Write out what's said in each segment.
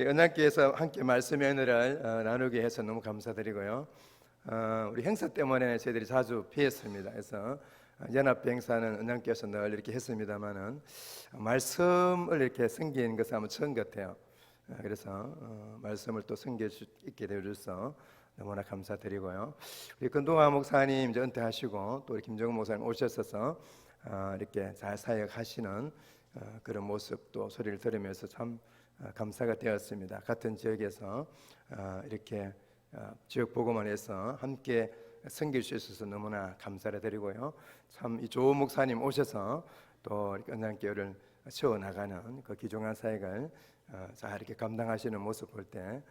우리 은학교에서 함께 말씀 연회를 어, 나누게 해서 너무 감사드리고요. 어, 우리 행사 때문에 저희들이 자주 피했습니다. 그래서 어, 연합 행사는 은학교에서 늘 이렇게 했습니다만은 말씀을 이렇게 섬기는 것은 아마 처음 같아요. 어, 그래서 어, 말씀을 또 섬길 수 있게 되어줘서 너무나 감사드리고요. 우리 근동화 목사님 이제 은퇴하시고 또 우리 김정은 목사님 오셨어서 어, 이렇게 잘 사역하시는 어, 그런 모습도 소리를 들으면서 참 어, 감사가 되었습니다. 같은 지역에서 어, 이렇게 어, 지역 보고만 해서 함께 섬길 수 있어서 너무나 감사를 드리고요. 참 이 좋은 목사님 오셔서 또 은장교를 세워 나가는 그 기종한 사역을 어, 잘 이렇게 감당하시는 모습 볼 때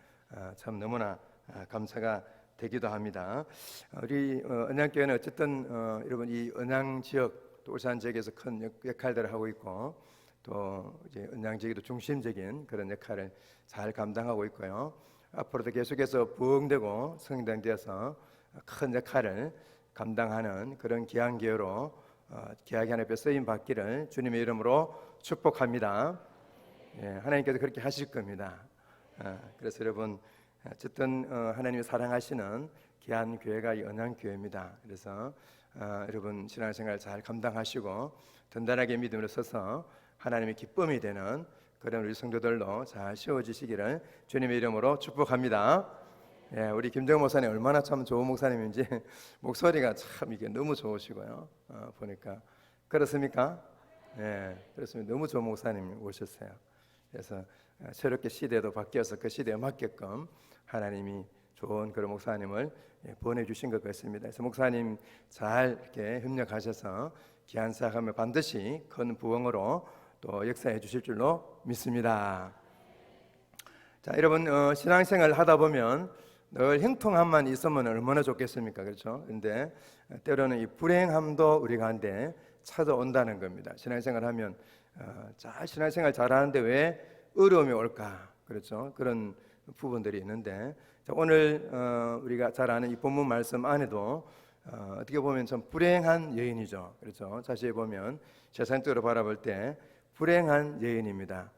참 너무나 아, 감사가 되기도 합니다. 어, 우리 어, 은양교회는 어쨌든 어, 여러분 이 은양 지역 또 울산 지역에서 큰 역- 역할들을 하고 있고 또 이제 은양 지역도 중심적인 그런 역할을 잘 감당하고 있고요. 앞으로도 계속해서 부흥되고 성장되어서 큰 역할을 감당하는 그런 기한교회로 어, 기하기 하나님께 쓰임 받기를 주님의 이름으로 축복합니다. 예, 하나님께서 그렇게 하실 겁니다. 어, 그래서 여러분 어쨌든 어, 하나님이 사랑하시는 귀한 교회가 이 은한 교회입니다. 그래서 어, 여러분 신앙생활 잘 감당하시고 든든하게 믿음으로 서서 하나님의 기쁨이 되는 그런 우리 성도들로 잘 세워지시기를 주님의 이름으로 축복합니다. 예, 우리 김정은 목사님 얼마나 참 좋은 목사님인지 목소리가 참 이게 너무 좋으시고요. 어, 보니까 그렇습니까? 예, 그렇습니다. 너무 좋은 목사님 오셨어요. 그래서 어, 새롭게 시대도 바뀌어서 그 시대에 맞게끔 하나님이 좋은 그런 목사님을 예, 보내주신 것 같습니다. 그래서 목사님 잘 이렇게 협력하셔서 귀한 사역하면 반드시 큰 부흥으로 또 역사해 주실 줄로 믿습니다. 자, 여러분 어, 신앙생활 하다 보면 늘 형통함만 있으면 얼마나 좋겠습니까? 그렇죠? 근데 때로는 이 불행함도 우리 가운데 찾아온다는 겁니다. 신앙생활 하면 어, 잘 신앙생활 잘하는데 왜 어려움이 올까? 그렇죠? 그런 부분들이 있는데 자, 오늘 어, 우리가 잘 아는 이 본문 말씀 안에도 어, 어떻게 보면 좀 불행한 여인이죠. 그렇죠? 자세히 보면 세상적으로 바라볼 때 불행한 여인입니다.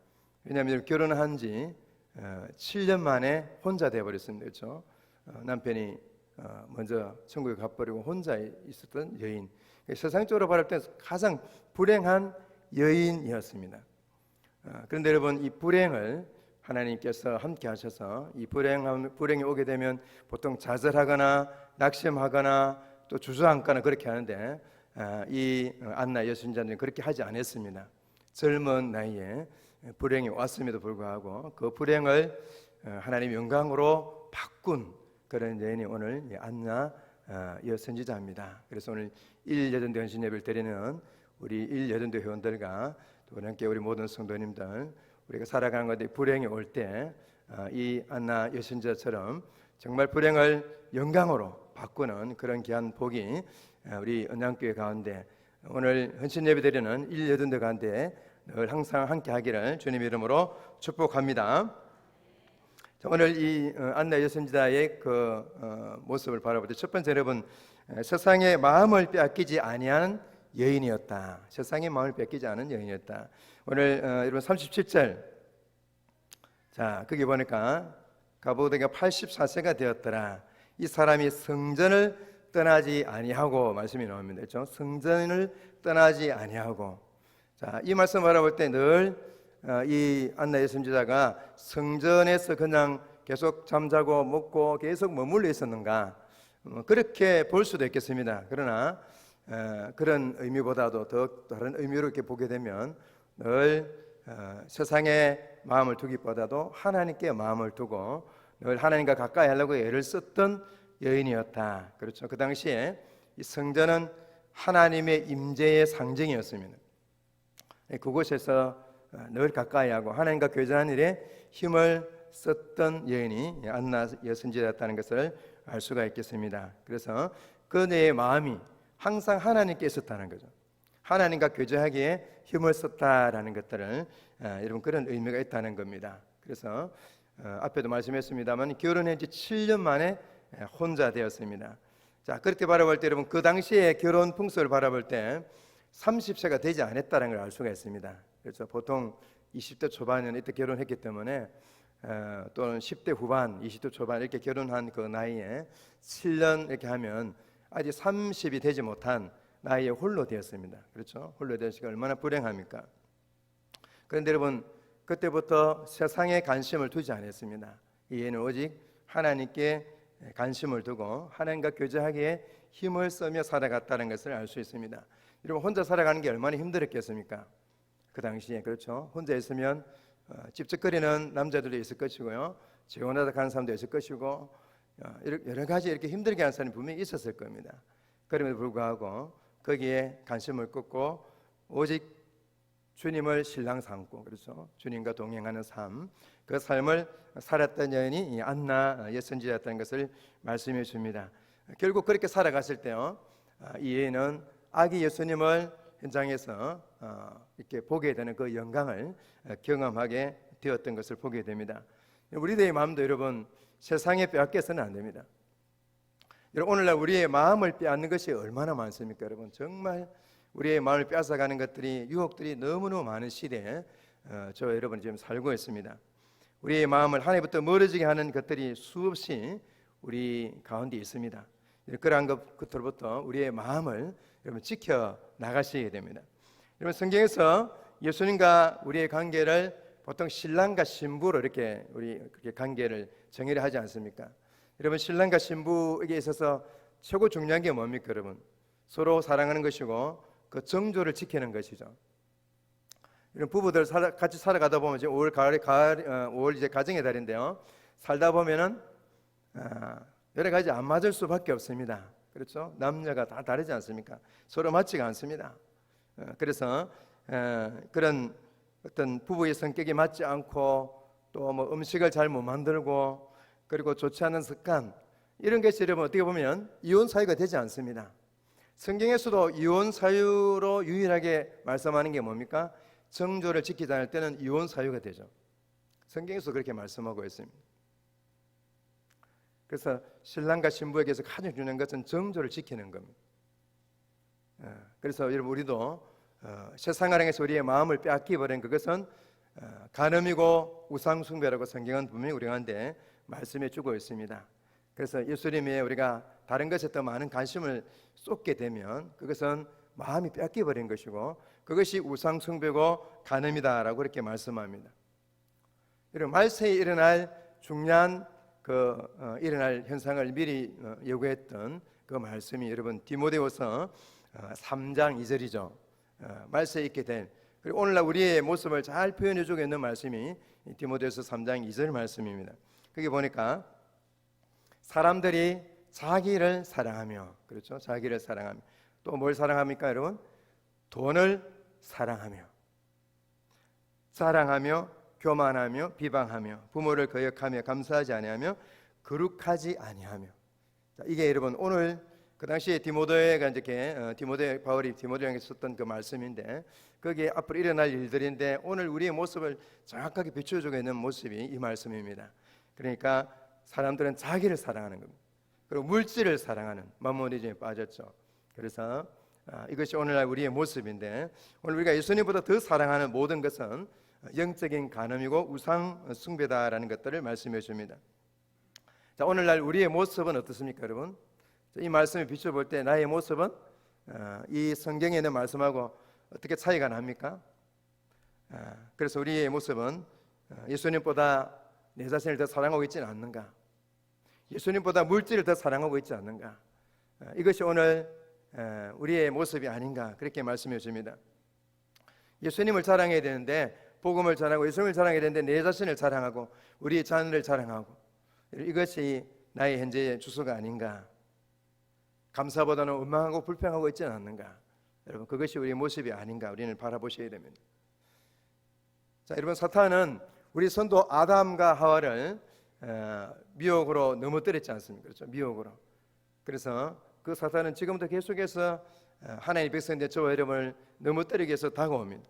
왜냐하면 결혼한 지 어, 7년 만에 혼자 되어버렸습니다. 그렇죠? 어, 남편이 어, 먼저 천국에 가버리고 혼자 있었던 여인. 세상적으로 바라볼 때 가장 불행한 여인이었습니다. 어, 그런데 여러분 이 불행을 하나님께서 함께 하셔서 이 불행함 불행이 오게 되면 보통 좌절하거나 낙심하거나 또 주저앉거나 그렇게 하는데 아, 이 안나 여순자는 그렇게 하지 않았습니다. 젊은 나이에 불행이 왔음에도 불구하고 그 불행을 어, 하나님 영광으로 바꾼 그런 여인이 오늘 이 안나 어, 여선지자입니다. 그래서 오늘 일여전도 헌신 예배를 드리는 우리 일여전도 회원들과 또 함께 우리 모든 성도님들 우리가 살아가는 것에 불행이 올 때 이 안나 여신자처럼 정말 불행을 영광으로 바꾸는 그런 귀한 복이 어, 우리 은양교회 가운데 오늘 헌신 예배 드리는 일여전도 가운데 늘 항상 함께 하기를 주님 이름으로 축복합니다. 자, 오늘 이 어, 안나 여선지자의 그 어, 모습을 바라볼 때 첫 번째 여러분 에, 세상의 마음을 빼앗기지 아니하는 여인이었다. 세상의 마음을 뺏기지 않은 여인이었다. 오늘 어, 여러분 37절 자 거기 보니까 가보드가 84세가 되었더라. 이 사람이 성전을 떠나지 아니하고 말씀이 나옵니다. 그렇죠? 성전을 떠나지 아니하고 자, 이 말씀 바라볼 때늘 어, 이 안나의 선지자가 성전에서 그냥 계속 잠자고 먹고 계속 머물러 있었는가 어, 그렇게 볼 수도 있겠습니다. 그러나 어, 그런 의미보다도 더 다른 의미로 이렇게 보게 되면 늘 어, 세상에 마음을 두기보다도 하나님께 마음을 두고 늘 하나님과 가까이 하려고 애를 썼던 여인이었다. 그렇죠. 그 당시에 이 성전은 하나님의 임재의 상징이었습니다. 예, 그곳에서 어, 늘 가까이하고 하나님과 교제하는 일에 힘을 썼던 여인이 안나 여선지였다는 것을 알 수가 있겠습니다. 그래서 그녀의 마음이 항상 하나님께 있었다는 거죠. 하나님과 교제하기에 힘을 썼다라는 것들을 어, 여러분 그런 의미가 있다는 겁니다. 그래서 어, 앞에도 말씀했습니다만 결혼한 지 7년 만에 예, 혼자 되었습니다. 자 그렇게 바라볼 때 여러분 그 당시에 결혼 풍습을 바라볼 때 30세가 되지 않았다는 걸 알 수가 있습니다. 그래서 보통 20대 초반에는 이때 결혼했기 때문에 어, 또는 10대 후반, 20대 초반 이렇게 결혼한 그 나이에 7년 이렇게 하면 아직 30이 되지 못한 나이에 홀로 되었습니다. 그렇죠? 홀로 되시가 얼마나 불행합니까? 그런데 여러분 그때부터 세상에 관심을 두지 않았습니다. 이해는 오직 하나님께 관심을 두고 하나님과 교제하기에 힘을 쓰며 살아갔다는 것을 알 수 있습니다. 여러분 혼자 살아가는 게 얼마나 힘들었겠습니까? 그 당시에 그렇죠. 혼자 있으면 어, 찝찝거리는 남자들도 있을 것이고요. 재혼하다 가는 사람도 있을 것이고 어, 여러- 가지 이렇게 힘들게 하는 사람이 분명히 있었을 겁니다. 그럼에도 불구하고 거기에 관심을 끄고 오직 주님을 신랑 삼고 그렇죠. 주님과 동행하는 삶, 그 삶을 살았던 여인이 이 안나 예선지였다는 것을 말씀해 줍니다. 결국 그렇게 살아갔을 때요, 아, 이 여인은 아기 예수님을 현장에서 어, 이렇게 보게 되는 그 영광을 어, 경험하게 되었던 것을 보게 됩니다. 우리들의 마음도 여러분 세상에 빼앗겨서는 안 됩니다. 여러분 오늘날 우리의 마음을 빼앗는 것이 얼마나 많습니까, 여러분? 정말 우리의 마음을 빼앗아가는 것들이 유혹들이 너무너무 많은 시대에 어, 저 여러분 지금 살고 있습니다. 우리의 마음을 하나님부터 멀어지게 하는 것들이 수없이 우리 가운데 있습니다. 그러한 것들부터 우리의 마음을 여러분 지켜 나가셔야 됩니다. 여러분 성경에서 예수님과 우리의 관계를 보통 신랑과 신부로 이렇게 우리 그렇게 관계를 정의를 하지 않습니까? 여러분 신랑과 신부에게 있어서 최고 중요한 게 뭡니까, 여러분? 서로 사랑하는 것이고 그 정조를 지키는 것이죠. 이런 부부들 살아, 같이 살아가다 보면 이제 5월 가을 가을 어, 5월 이제 가정의 달인데요. 살다 보면은 아, 여러 가지 안 맞을 수밖에 없습니다. 그렇죠? 남녀가 다 다르지 않습니까? 서로 맞지가 않습니다. 어, 그래서 어, 그런 어떤 부부의 성격이 맞지 않고 또 뭐 음식을 잘 못 만들고 그리고 좋지 않은 습관 이런 것이 여러분 어떻게 보면 이혼 사유가 되지 않습니다. 성경에서도 이혼 사유로 유일하게 말씀하는 게 뭡니까? 정조를 지키지 않을 때는 이혼 사유가 되죠. 성경에서 그렇게 말씀하고 있습니다. 그래서 신랑과 신부에게서 가장 중요한 것은 정조를 지키는 겁니다. 어, 그래서 여러분 우리도 어, 세상을 향해서 우리의 마음을 빼앗기 버린 그것은 어, 간음이고 우상 숭배라고 성경은 분명히 우리 가운데 말씀해 주고 있습니다. 그래서 예수님에 우리가 다른 것에 더 많은 관심을 쏟게 되면 그것은 마음이 빼앗겨 버린 것이고 그것이 우상 숭배고 간음이다라고 그렇게 말씀합니다. 여러분 말세에 일어날 중요한 그 어, 일어날 현상을 미리 어, 예고했던 그 말씀이 여러분 디모데후서 어, 3장 2절이죠. 어, 말세에 있게 된 그리고 오늘날 우리의 모습을 잘 표현해 주고 있는 말씀이 이 디모데후서 3장 2절 말씀입니다. 거기 보니까 사람들이 자기를 사랑하며 그렇죠? 자기를 사랑하며 또 뭘 사랑합니까, 여러분? 돈을 사랑하며 사랑하며 교만하며 비방하며 부모를 거역하며 감사하지 아니하며 거룩하지 아니하며 자, 이게 여러분 오늘 그 당시에 디모데가 이렇게 어, 디모데 바울이 디모데에게 썼던 그 말씀인데 거기에 앞으로 일어날 일들인데 오늘 우리의 모습을 정확하게 비춰주고 있는 모습이 이 말씀입니다. 그러니까 사람들은 자기를 사랑하는 겁니다. 그리고 물질을 사랑하는 마모니즘에 빠졌죠. 그래서 아, 이것이 오늘날 우리의 모습인데 오늘 우리가 예수님보다 더 사랑하는 모든 것은 영적인 간음이고 우상 숭배다라는 것들을 말씀해 줍니다. 자, 오늘날 우리의 모습은 어떻습니까, 여러분? 자, 이 말씀을 비춰볼 때 나의 모습은 어, 이 성경에 있는 말씀하고 어떻게 차이가 납니까? 아, 그래서 우리의 모습은 어, 예수님보다 내 자신을 더 사랑하고 있지는 않는가? 예수님보다 물질을 더 사랑하고 있지 않는가? 어, 이것이 오늘 어, 우리의 모습이 아닌가 그렇게 말씀해 줍니다. 예수님을 자랑해야 되는데 복음을 자랑하고 예수님을 자랑해야 되는데 내 자신을 자랑하고 우리의 자녀를 자랑하고 이것이 나의 현재의 주소가 아닌가? 감사보다는 원망하고 불평하고 있지는 않는가? 여러분 그것이 우리의 모습이 아닌가 우리는 바라보셔야 됩니다. 자, 여러분 사탄은 우리 선도 아담과 하와를 어, 미혹으로 넘어뜨렸지 않습니까? 그렇죠? 미혹으로. 그래서 그 사탄은 지금도 계속해서 어, 하나님의 백성들 저와 여러분을 넘어뜨리기 위해서 다가옵니다.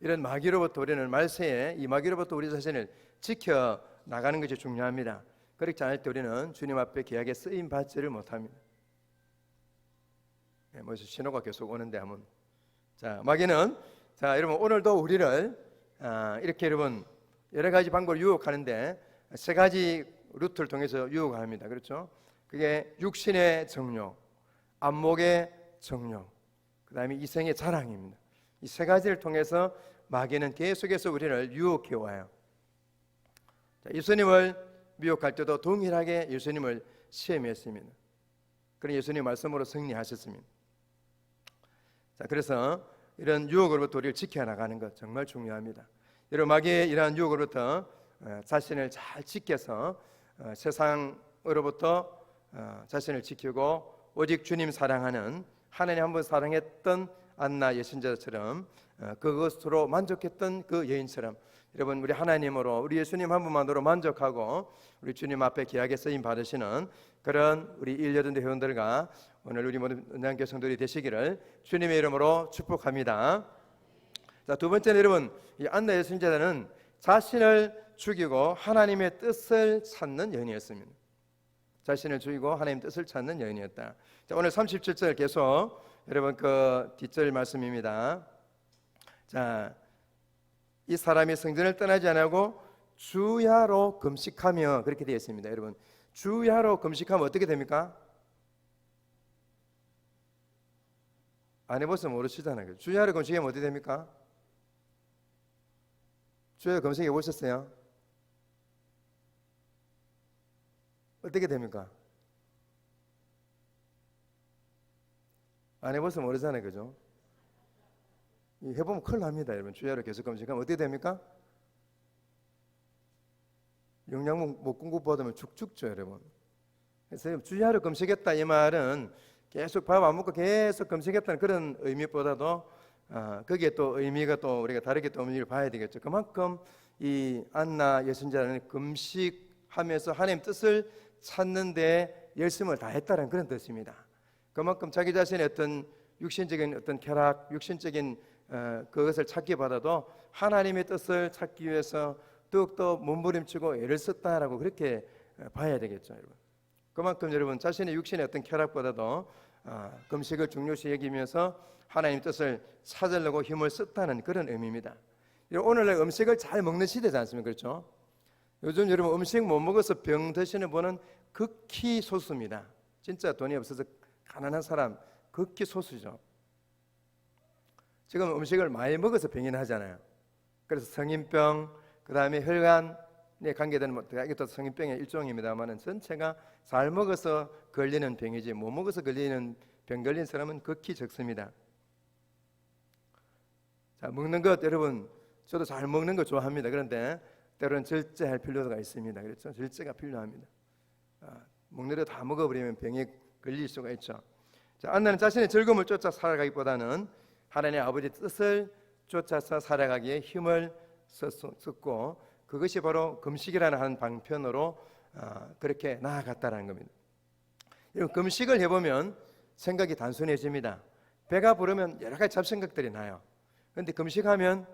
이런 마귀로부터 우리는 말세에 이 마귀로부터 우리 자신을 지켜 나가는 것이 중요합니다. 그렇지 않을 때 우리는 주님 앞에 계약에 쓰임 받지를 못합니다. 네, 뭐 신호가 계속 오는데 한번 자 마귀는 자 여러분 오늘도 우리를 아, 이렇게 여러분 여러 가지 방법으로 유혹하는데 세 가지 루트를 통해서 유혹합니다. 그렇죠? 그게 육신의 정욕, 안목의 정욕, 그 다음에 이생의 자랑입니다. 이 세 가지를 통해서 마귀는 계속해서 우리를 유혹해 와요. 자, 예수님을 미혹할 때도 동일하게 예수님을 시험했습니다. 그런 예수님 말씀으로 승리하셨습니다. 자, 그래서 이런 유혹으로부터 우리를 지켜나가는 것 정말 중요합니다. 여러분 마귀의 이러한 유혹으로부터 어, 자신을 잘 지켜서 어, 세상으로부터 어, 자신을 지키고 오직 주님 사랑하는 하나님 한 번 사랑했던 안나 여신자처럼 어, 그것으로 만족했던 그 여인처럼 여러분 우리 하나님으로 우리 예수님 한 분만으로 만족하고 우리 주님 앞에 귀하게 쓰임 받으시는 그런 우리 일여든대 회원들과 오늘 우리 모든 은양 교 성도들이 되시기를 주님의 이름으로 축복합니다. 자, 두 번째는 여러분, 이 안나 여신자는 자신을 죽이고 하나님의 뜻을 찾는 여인이었습니다. 자신을 죽이고 하나님 뜻을 찾는 여인이었다. 자, 오늘 37절 계속 여러분 그 뒷절 말씀입니다. 자, 이 사람이 성전을 떠나지 않고 주야로 금식하며 그렇게 되어 있습니다. 여러분, 주야로 금식하면 어떻게 됩니까? 안 해보시면 모르시잖아요. 주야로 금식하면 어떻게 됩니까? 주야 검색해 보셨어요? 어떻게 됩니까? 안 해보시면 모르잖아요, 그죠? 이 해보면 큰일 납니다, 여러분. 주야로 계속 검색하면 어떻게 됩니까? 영양분 못 공급받으면 죽 죽죠, 여러분. 그래서 주야로 검색했다 이 말은 계속 밥 안 먹고 계속 검색했다는 그런 의미보다도 아, 거기에 또 의미가 또 우리가 다르게 또 의미를 봐야 되겠죠. 그만큼 이 안나 예선자는 금식하면서 하나님 뜻을 찾는데 열심을 다했다는 그런 뜻입니다. 그만큼 자기 자신의 어떤 육신적인 어떤 쾌락, 육신적인 어, 그것을 찾기보다도 하나님의 뜻을 찾기 위해서 더욱더 몸부림치고 애를 썼다라고 그렇게 어, 봐야 되겠죠, 여러분. 그만큼 여러분 자신의 육신의 어떤 쾌락보다도 어, 금식을 중요시 여기면서 하나님 뜻을 찾으려고 힘을 썼다는 그런 의미입니다. 오늘날 음식을 잘 먹는 시대지 않습니까? 그렇죠? 요즘 여러분 음식 못 먹어서 병 드시는 분은 극히 소수입니다. 진짜 돈이 없어서 가난한 사람 극히 소수죠. 지금 음식을 많이 먹어서 병이 나잖아요. 그래서 성인병, 그 다음에 혈관에 관계되는 뭐 이것도 성인병의 일종입니다만은 전체가 잘 먹어서 걸리는 병이지 못 먹어서 걸리는 병 걸린 사람은 극히 적습니다. 자 먹는 것 여러분 저도 잘 먹는 거 좋아합니다. 그런데 때로는 절제할 필요가 있습니다. 그렇죠? 절제가 필요합니다. 아, 먹는 거다 먹어버리면 병에 걸릴 수가 있죠. 자, 안나는 자신의 즐거움을 쫓아 살아가기보다는 하나님의 아버지 뜻을 쫓아서 살아가기에 힘을 썼고 그것이 바로 금식이라는 한 방편으로 아, 그렇게 나아갔다는 겁니다. 여러분 금식을 해보면 생각이 단순해집니다. 배가 부르면 여러 가지 잡생각들이 나요. 그런데 금식하면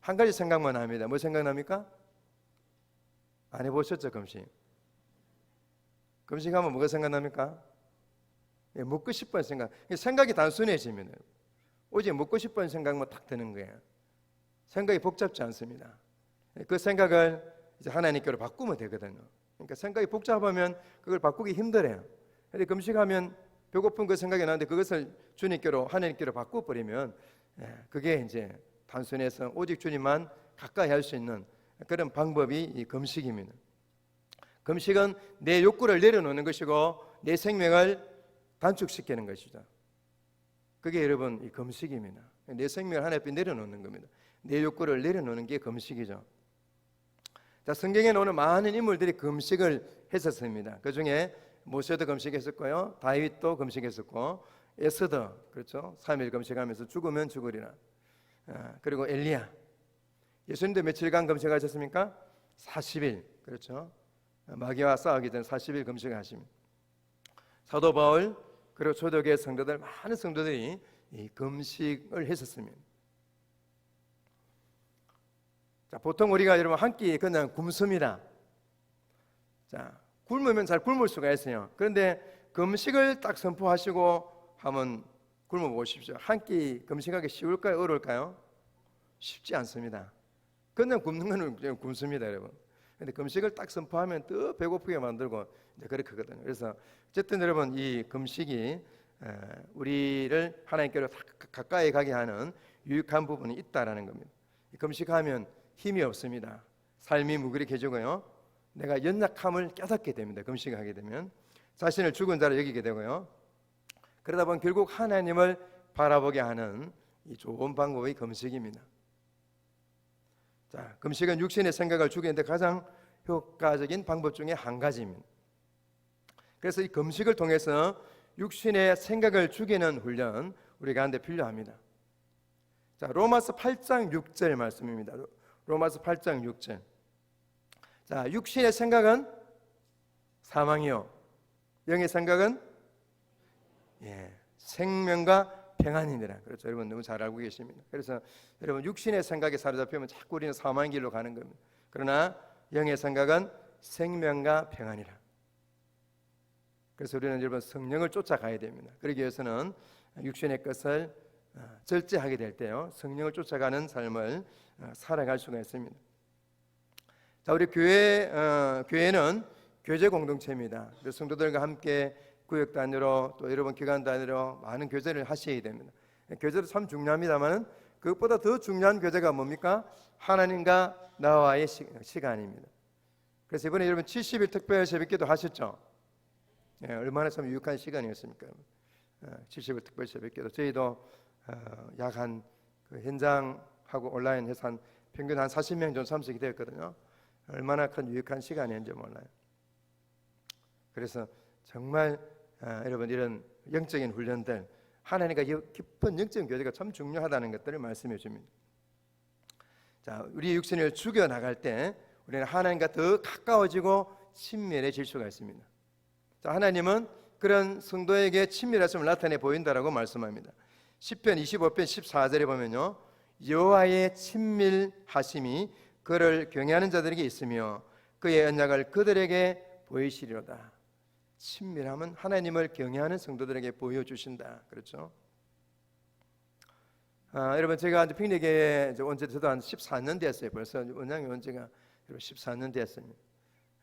한 가지 생각만 합니다. 뭐 생각납니까? 안 해보셨죠 금식? 금식하면 뭐가 생각납니까? 예, 먹고 싶은 생각. 생각이 단순해지면 오직 먹고 싶은 생각만 딱 드는 거예요. 생각이 복잡지 않습니다. 예, 그 생각을 이제 하나님께로 바꾸면 되거든요. 그러니까 생각이 복잡하면 그걸 바꾸기 힘들어요. 근데 금식하면 배고픈 그 생각이 나는데 그것을 주님께로 하나님께로 바꿔버리면 예, 그게 이제 단순해서 오직 주님만 가까이 할 수 있는 그런 방법이 이 금식입니다. 금식은 내 욕구를 내려놓는 것이고 내 생명을 단축시키는 것이죠. 그게 여러분 이 금식입니다. 내 생명을 하나 앞에 내려놓는 겁니다. 내 욕구를 내려놓는 게 금식이죠. 자, 성경에 나오는 많은 인물들이 금식을 했었습니다. 그 중에 모세도 금식했었고요, 다윗도 금식했었고, 에스더 그렇죠, 3일 금식하면서 죽으면 죽으리라. 아, 그리고 엘리야, 예수님도 며칠간 금식하셨습니까? 40일 그렇죠. 마귀와 싸우기 전 40일 금식하십니다. 사도 바울 그리고 초대교회 성도들 많은 성도들이 이 금식을 했었습니다. 자, 보통 우리가 여러분 한끼 그냥 굶습니다. 자, 굶으면 잘 굶을 수가 있어요. 그런데 금식을 딱 선포하시고 하면 굶어 보십시오. 한 끼 금식하기 쉬울까요? 어려울까요? 쉽지 않습니다. 그냥 굶는 거는 굶습니다, 여러분. 근데 금식을 딱 선포하면 또 배고프게 만들고 이제 그렇게 하거든요. 그래서 어쨌든 여러분 이 금식이 에, 우리를 하나님께로 다 가까이 가게 하는 유익한 부분이 있다라는 겁니다. 이 금식하면 힘이 없습니다. 삶이 무기력해지고요. 내가 연약함을 깨닫게 됩니다. 금식하게 되면 자신을 죽은 자로 여기게 되고요. 그러다 보면 결국 하나님을 바라보게 하는 이 좋은 방법이 금식입니다. 자, 금식은 육신의 생각을 죽이는데 가장 효과적인 방법 중에 한 가지입니다. 그래서 이 금식을 통해서 육신의 생각을 죽이는 훈련 우리 가운데 필요합니다. 자, 로마서 8장 6절 말씀입니다. 로마서 8장 6절. 자, 육신의 생각은 사망이요. 영의 생각은 예, 생명과 평안이니라. 그렇죠. 여러분 너무 잘 알고 계십니다. 그래서 여러분 육신의 생각에 사로잡히면 자꾸 우리는 사망의 길로 가는 겁니다. 그러나 영의 생각은 생명과 평안이라. 그래서 우리는 여러분 성령을 쫓아가야 됩니다. 그러기 위해서는 육신의 것을 어, 절제하게 될 때요. 성령을 쫓아가는 삶을 어, 살아갈 수가 있습니다. 자, 우리 교회 어, 교회는 교제 공동체입니다. 성도들과 함께 구역 단위로 또 여러분 기관 단위로 많은 교제를 하셔야 됩니다. 교제도 참 중요합니다만은 그것보다 더 중요한 교제가 뭡니까? 하나님과 나와의 시, 시간입니다. 그래서 이번에 여러분 70일 특별 새벽기도 하셨죠? 예, 얼마나 참 유익한 시간이었습니까? 어, 70일 특별 새벽기도 저희도 어, 약한 그 현장 하고 온라인 한 평균 한 40명 정도 참석이 되었거든요. 얼마나 큰 유익한 시간이었는지 몰라요. 그래서 정말 아, 여러분 이런 영적인 훈련들 하나님과 이 깊은 영적인 교제가 참 중요하다는 것들을 말씀해 줍니다. 자, 우리 육신을 죽여 나갈 때 우리는 하나님과 더 가까워지고 친밀해질 수가 있습니다. 자, 하나님은 그런 성도에게 친밀하심을 나타내 보인다라고 말씀합니다. 10편 25편 14절에 보면요. 여호와의 친밀하심이 그를 경외하는 자들에게 있으며 그의 언약을 그들에게 보이시리로다. 친밀함은 하나님을 경외하는 성도들에게 보여주신다. 그렇죠? 아, 여러분 제가 이제 핑리교에 언제 저도 한 14년 됐어요. 벌써 원장이 온 지가 14년 됐습니다.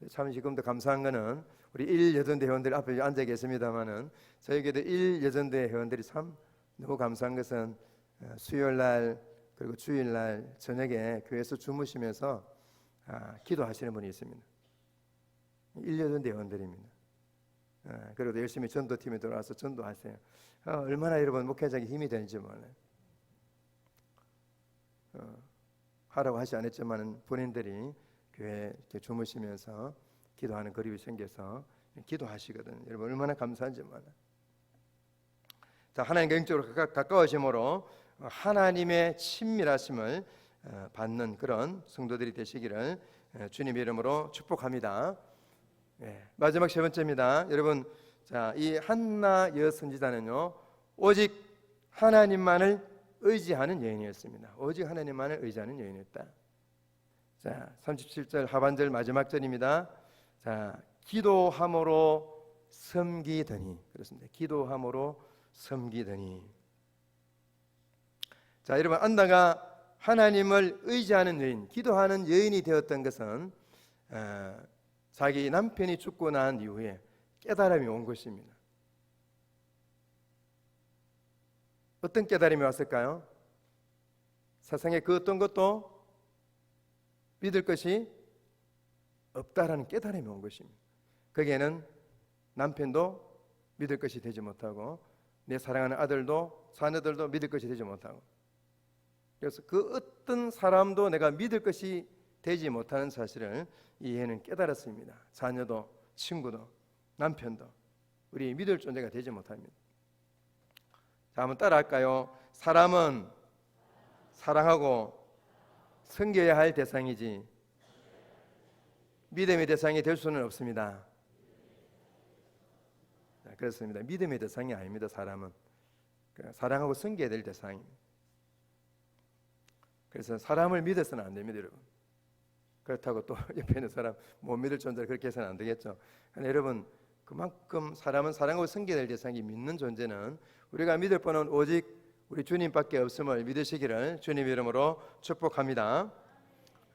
참 지금도 감사한 거는 우리 일 여전대 회원들 앞에 앉아 계십니다만은 저에게도 일 여전대 회원들이 참 너무 감사한 것은 어, 수요일 날 그리고 주일 날 저녁에 교회에서 주무시면서 아, 기도하시는 분이 있습니다. 일 여전대 회원들입니다. 아, 그리고 열심히 전도팀에 들어와서 전도하세요. 어, 얼마나 여러분 목회자에게 힘이 되는지 몰라요. 어, 하라고 하지 않았지만 본인들이 교회 이렇게 주무시면서 기도하는 그림이 생겨서 기도하시거든. 여러분 얼마나 감사한지 몰라. 자 하나님과 영적으로 가까, 가까워짐으로 하나님의 친밀하심을 어, 받는 그런 성도들이 되시기를 어, 주님 이름으로 축복합니다. 예, 마지막 세 번째입니다. 여러분 자 이 한나 여 선지자는요 오직 하나님만을 의지하는 여인이었습니다. 오직 하나님만을 의지하는 여인이었다. 자, 37절 하반절 마지막 절입니다. 자, 기도함으로 섬기더니 그렇습니다. 기도함으로 섬기더니 자, 여러분 안나가 하나님을 의지하는 여인, 기도하는 여인이 되었던 것은 어, 자기 남편이 죽고 난 이후에 깨달음이 온 것입니다. 어떤 깨달음이 왔을까요? 세상에 그 어떤 것도 믿을 것이 없다라는 깨달음이 온 것입니다. 거기에는 남편도 믿을 것이 되지 못하고 내 사랑하는 아들도 자녀들도 믿을 것이 되지 못하고 그래서 그 어떤 사람도 내가 믿을 것이 되지 못하는 사실을 이해는 깨달았습니다. 자녀도 친구도 남편도 우리 믿을 존재가 되지 못합니다. 자, 한번 따라할까요? 사람은 사랑하고 섬겨야 할 대상이지 믿음의 대상이 될 수는 없습니다. 자, 그렇습니다. 믿음의 대상이 아닙니다. 사람은 그 사랑하고 섬겨야 될 대상입니다. 그래서 사람을 믿어서는 안 됩니다, 여러분. 그렇다고 또 옆에 있는 사람 못 믿을 존재를 그렇게 해서는 안 되겠죠. 그러나 여러분 그만큼 사람은 사랑하고 섬겨야 될 대상이 믿는 존재는 우리가 믿을 분은 오직 우리 주님밖에 없음을 믿으시기를 주님 이름으로 축복합니다.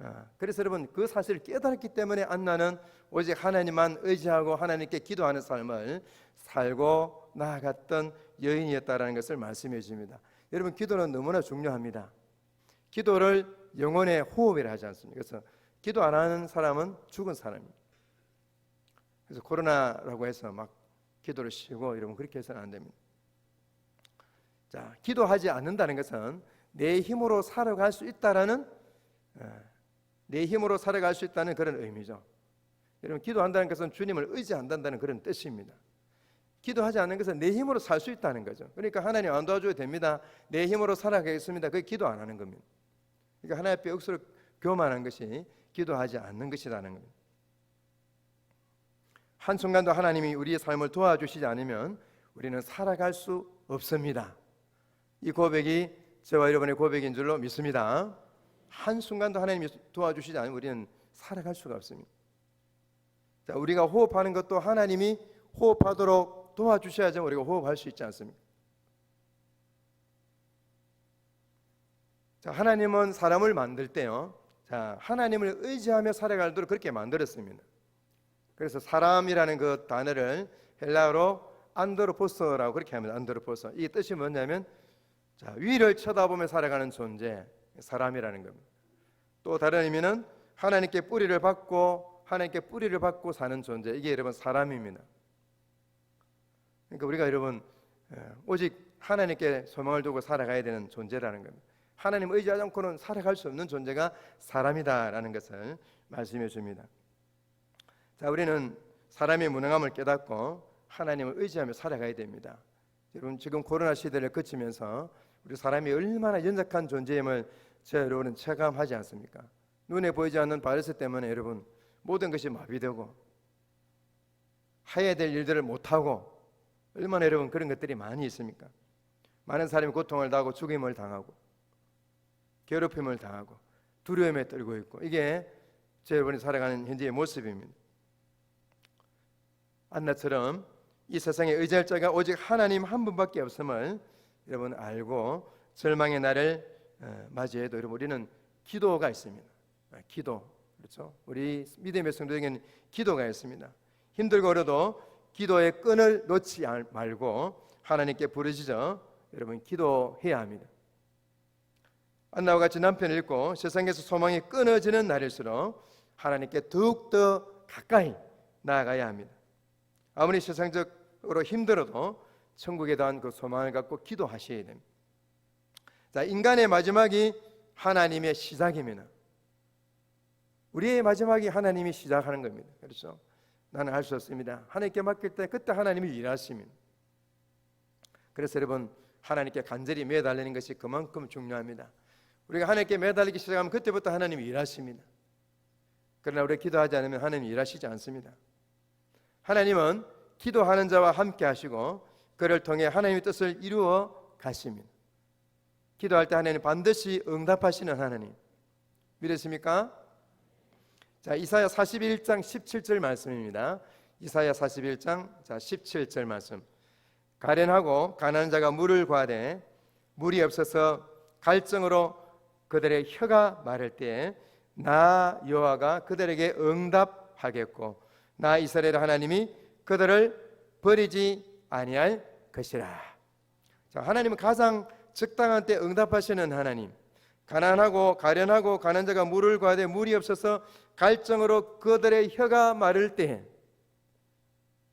아, 그래서 여러분 그 사실을 깨달았기 때문에 안나는 오직 하나님만 의지하고 하나님께 기도하는 삶을 살고 나아갔던 여인이었다라는 것을 말씀해 주십니다. 여러분 기도는 너무나 중요합니다. 기도를 영혼의 호흡이라 하지 않습니까? 그래서 기도 안 하는 사람은 죽은 사람입니다. 그래서 코로나라고 해서 막 기도를 쉬고 이러면 그렇게 해서는 안 됩니다. 자, 기도하지 않는다는 것은 내 힘으로 살아갈 수 있다라는 어, 내 힘으로 살아갈 수 있다는 그런 의미죠. 여러분 기도한다는 것은 주님을 의지한다는 그런 뜻입니다. 기도하지 않는 것은 내 힘으로 살 수 있다는 거죠. 그러니까 하나님 안 도와줘도 됩니다. 내 힘으로 살아가겠습니다. 그게 기도 안 하는 겁니다. 그러니까 하나님 앞에 억수로 교만한 것이 기도하지 않는 것이라는 겁니다. 한 순간도 하나님이 우리의 삶을 도와주시지 않으면 우리는 살아갈 수 없습니다. 이 고백이 저와 여러분의 고백인 줄로 믿습니다. 한 순간도 하나님이 도와주시지 않으면 우리는 살아갈 수가 없습니다. 자, 우리가 호흡하는 것도 하나님이 호흡하도록 도와주셔야죠. 우리가 호흡할 수 있지 않습니까? 자, 하나님은 사람을 만들 때요. 자, 하나님을 의지하며 살아가도록 그렇게 만들었습니다. 그래서 사람이라는 그 단어를 헬라어로 안드로포스라고 그렇게 합니다. 안드로포스. 이 뜻이 뭐냐면 자, 위를 쳐다보며 살아가는 존재, 사람이라는 겁니다. 또 다른 의미는 하나님께 뿌리를 받고 하나님께 뿌리를 받고 사는 존재. 이게 여러분 사람입니다. 그러니까 우리가 여러분 예, 오직 하나님께 소망을 두고 살아가야 되는 존재라는 겁니다. 하나님 의지하지 않고는 살아갈 수 없는 존재가 사람이다라는 것을 말씀해 줍니다. 자, 우리는 사람의 무능함을 깨닫고 하나님을 의지하며 살아가야 됩니다. 여러분 지금 코로나 시대를 거치면서 우리 사람이 얼마나 연약한 존재임을 저 여러분은 체감하지 않습니까? 눈에 보이지 않는 바이러스 때문에 여러분 모든 것이 마비되고 해야 될 일들을 못 하고 얼마나 여러분 그런 것들이 많이 있습니까? 많은 사람이 고통을 당하고 죽임을 당하고 괴롭힘을 당하고 두려움에 떨고 있고 이게 제 여러분이 살아가는 현재의 모습입니다. 안나처럼 이 세상에 의지할 자가 오직 하나님 한 분밖에 없음을 여러분 알고 절망의 날을 어, 맞이해도 여러분 우리는 기도가 있습니다. 아, 기도 그렇죠? 우리 믿음의 성도에게는 기도가 있습니다. 힘들고 어려도 기도의 끈을 놓지 말고 하나님께 부르짖어 여러분 기도해야 합니다. 안나와 같이 남편을 잃고 세상에서 소망이 끊어지는 날일수록 하나님께 더욱더 가까이 나아가야 합니다. 아무리 세상적으로 힘들어도 천국에 대한 그 소망을 갖고 기도하셔야 됩니다. 자, 인간의 마지막이 하나님의 시작입니다. 우리의 마지막이 하나님이 시작하는 겁니다. 그렇죠? 나는 할 수 없습니다. 하나님께 맡길 때 그때 하나님이 일하십니다. 그래서 여러분 하나님께 간절히 매달리는 것이 그만큼 중요합니다. 우리가 하나님께 매달리기 시작하면 그때부터 하나님이 일하십니다. 그러나 우리 기도하지 않으면 하나님이 일하시지 않습니다. 하나님은 기도하는 자와 함께 하시고 그를 통해 하나님의 뜻을 이루어 가십니다. 기도할 때 하나님 반드시 응답하시는 하나님. 믿으십니까? 자, 이사야 41장 17절 말씀입니다. 이사야 41장 자 17절 말씀. 가련하고 가난한 자가 물을 구하되 물이 없어서 갈증으로 그들의 혀가 마를 때에 나 여호와가 그들에게 응답하겠고 나 이스라엘 하나님이 그들을 버리지 아니할 것이라. 자, 하나님은 가장 적당한 때 응답하시는 하나님. 가난하고 가련하고 가난 자가 물을 구하되 물이 없어서 갈증으로 그들의 혀가 마를 때,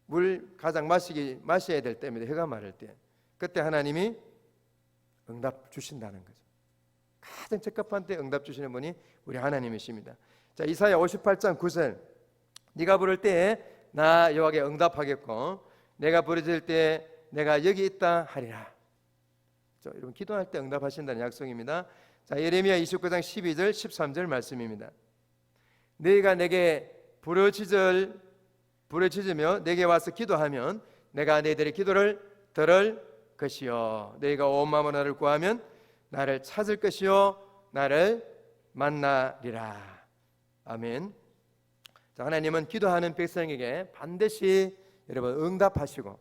물 가장 마시기 마셔야 될 때입니다. 혀가 마를 때, 그때 하나님이 응답 주신다는 거죠. 가장 적합한 때 응답 주시는 분이 우리 하나님이십니다. 자 이사야 58장 9절, 네가 부를 때에 나 여호와께 응답하겠고, 내가 부르짖을 때 내가 여기 있다 하리라. 자, 여러분 기도할 때 응답하신다는 약속입니다. 자 예레미야 29장 12절 13절 말씀입니다. 너희가 내게 부르짖을 부르짖으며 내게 와서 기도하면 내가 너희들의 기도를 들을 것이요 너희가 온 마음으로 나를 구하면 나를 찾을 것이요 나를 만나리라 아멘. 자 하나님은 기도하는 백성에게 반드시 여러분 응답하시고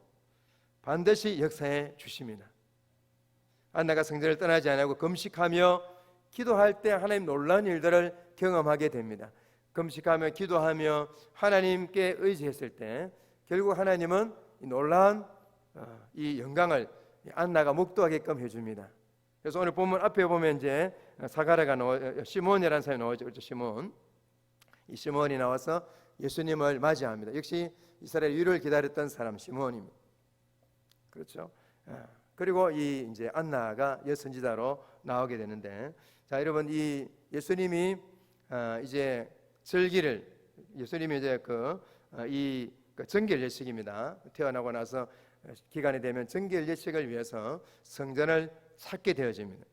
반드시 역사해 주십니다. 안나가 성전을 떠나지 않고 금식하며 기도할 때 하나님 놀라운 일들을 경험하게 됩니다. 금식하며 기도하며 하나님께 의지했을 때 결국 하나님은 이 놀라운 어, 이 영광을 이 안나가 목도하게끔 해줍니다. 그래서 오늘 본문 앞에 보면 이제 사가라가 나오 시몬이라는 사람이 나오죠. 그렇죠? 시몬. 이 시몬이 나와서 예수님을 맞이합니다. 역시 이스라엘 유를 기다렸던 사람 시몬입니다. 그렇죠? 아, 그리고 이 이제 안나가 여선지자로 나오게 되는데, 자 여러분 이 예수님이 아, 이제 절기를 예수님이 이제 그이 그 정결 예식입니다. 태어나고 나서 기간이 되면 정결 예식을 위해서 성전을 찾게 되어집니다.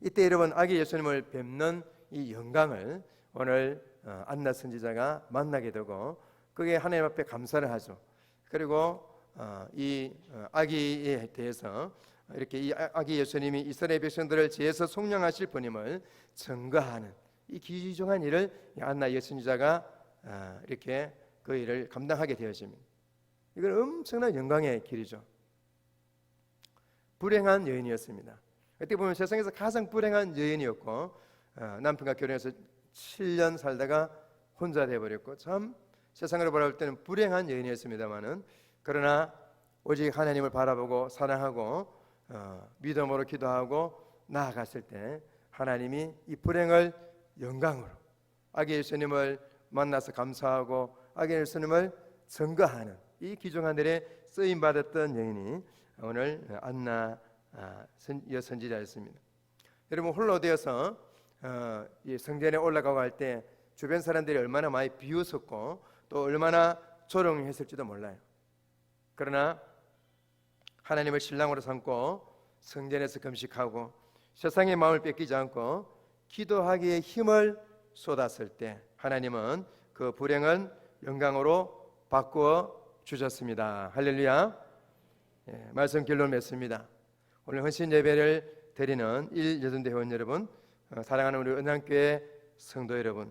이때 여러분 아기 예수님을 뵙는 이 영광을 오늘 어, 안나 선지자가 만나게 되고 그게 하나님 앞에 감사를 하죠. 그리고 어, 이 어, 아기에 대해서 이렇게 이 아- 아기 예수님이 이스라엘 백성들을 지에서 속량하실 분임을 증거하는 이 귀중한 일을 이 안나 예수님자가 아, 이렇게 그 일을 감당하게 되어집니다. 이건 엄청난 영광의 길이죠. 불행한 여인이었습니다. 어떻게 보면 세상에서 가장 불행한 여인이었고 어, 남편과 결혼해서 7년 살다가 혼자 돼버렸고 참 세상으로 바라볼 때는 불행한 여인이었습니다만은 그러나 오직 하나님을 바라보고 사랑하고 어, 믿음으로 기도하고 나아갔을 때 하나님이 이 불행을 영광으로 아기 예수님을 만나서 감사하고 아기 예수님을 증거하는 이 귀중한 일에 쓰임 받았던 여인이 오늘 안나 아, 선- 여선지자였습니다. 여러분 홀로 되어서 어, 이 성전에 올라가고 할 때 주변 사람들이 얼마나 많이 비웃었고 또 얼마나 조롱했을지도 몰라요. 그러나 하나님을 신랑으로 삼고 성전에서 금식하고 세상의 마음을 뺏기지 않고 기도하기에 힘을 쏟았을 때 하나님은 그 불행은 영광으로 바꾸어 주셨습니다. 할렐루야. 예, 말씀 결론 맺습니다. 오늘 헌신 예배를 드리는 일여전대 회원 여러분, 어, 사랑하는 우리 은한교회 성도 여러분,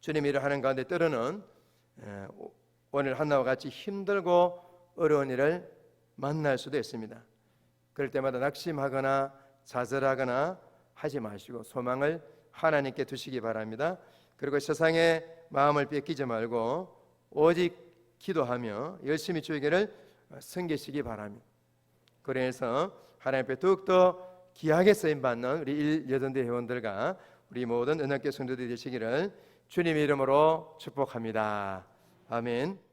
주님 일을 하는 가운데 때로는 예, 오- 오늘 한나와 같이 힘들고 어려운 일을 만날 수도 있습니다. 그럴 때마다 낙심하거나 좌절하거나 하지 마시고 소망을 하나님께 두시기 바랍니다. 그리고 세상의 마음을 뺏기지 말고 오직 기도하며 열심히 주의를 섬기시기 바랍니다. 그래서 하나님 앞에 더욱더 귀하게 쓰임 받는 우리 일 여전대 회원들과 우리 모든 은학교 성도들이 되시기를 주님의 이름으로 축복합니다. 아멘.